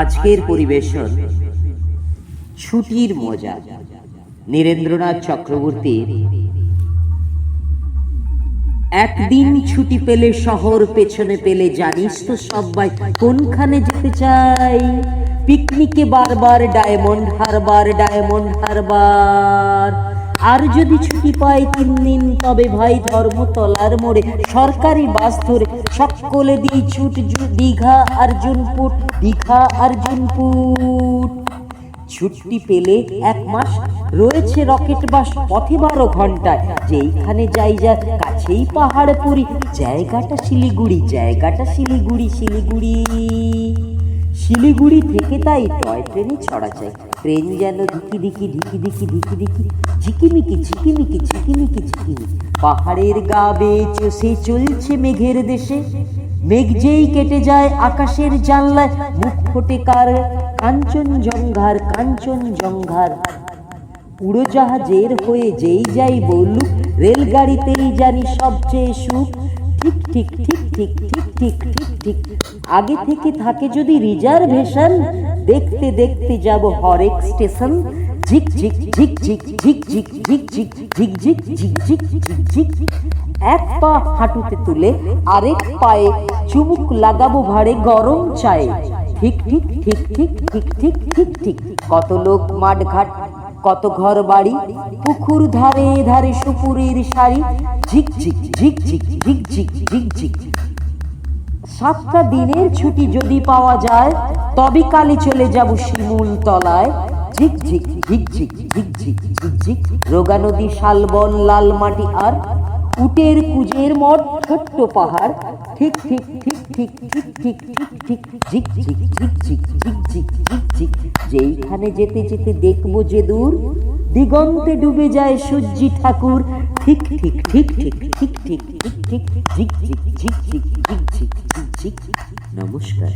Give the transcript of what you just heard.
আজকের পরিবেশন ছুটির মজা। নীরেন্দ্রনাথ চক্রবর্তীর একদিন ছুটি পেলে শহর পেছনে পেলে জানিস তো সবাই কোনখানে যেতে চাই? পিকনিকে বারবার ডায়মন্ড হারবার ডায়মন্ড হারবার। আর যদি ছুটি পাই তিন দিন, তবে ভাই ধর্মতলার মোড়ে সরকারি বাস ধরে সকলে দিই ছুট দীঘা আর্জুনপুর দীঘা আর্জুনপুর ছুটি পেলে এক মাস রয়েছে রকেট বাস পথে বারো ঘন্টায়। যেইখানে যাই যা কাছেই পাহাড় পুরি জায়গাটা শিলিগুড়ি জায়গাটা শিলিগুড়ি শিলিগুড়ি। শিলিগুড়ি থেকে তাই টয় ট্রেনে ছড়া চাই ট্রেন যেন ধিকি ধিকি ধিকি ধিকি ধিকি ধিকি, ঝিকিমিকি ঝিকিমিকি ঝিকিমিকি ঝিকিমি পাহাড়ের গা বেয়ে চষে চলছে মেঘের দেশে। মেঘ যেই কেটে যায় আকাশের জানলায়, মুখ ফোটে কার কাঞ্চন জঙ্ঘার কাঞ্চন জঙ্ঘার উড়োজাহাজের হয়ে যেই যাই বলুক, রেলগাড়িতেই জানি সবচেয়ে সুখ। ঠিক ঠিক ঠিক ঠিক ঠিক ঠিক ঠিক ঠিক আগে থেকে থাকে যদি রিজার্ভেশন দেখতে দেখতে যাব হরেক স্টেশন ঝিক ঝিক ঝিক ঝিক ঝিক ঝিক ঝিক ঝিক ঝিক ঝিক ঝিক ঝিক ঝিক ঝিক এক পা হাঁটুতে তুলে আরেক পায়ে চুমুক লাগাবো ভাড়ে গরম চায়ে ঠিক ঠিক ঠিক ঠিক ঠিক ঠিক ঠিক ঠিক কত লোক মাঠ ঘাট কত ঘর বাড়ি পুকুর ধারে ধারে সুপুরের শাড়ি ঝিক ঝিক ঝিক ঝিক ঝিক ঝিক ঝিক ঝিক সাতটা দিনের ছুটি যদি পাওয়া যায় তবে কালে চলে যাব শিমুল তলায় ঝিক ঝিক ঝিক ঝিক ঝিক ঝিক ঝিক ঝিক রোগা নদী শালবন লাল মাটি আর উটের কুজের মঠ ছোট্ট পাহাড় ঠিক ঠিক ঠিক ঠিক ঠিক ঠিক ঠিক ঠিক ঝিক ঝিক ঝিক ঝিক ঝিক ঝিক ঝিক ঝিক যেইখানে যেতে যেতে দেখব যে দূর দিগন্তে ডুবে যায় সূর্যি ঠাকুর ঠিক ঠিক ঠিক ঠিক ঠিক ঠিক ঠিক ঠিক ঝিক ঝিক ঝিক ঝিক ঝিক ঝিক ঝিক ঝিক নমস্কার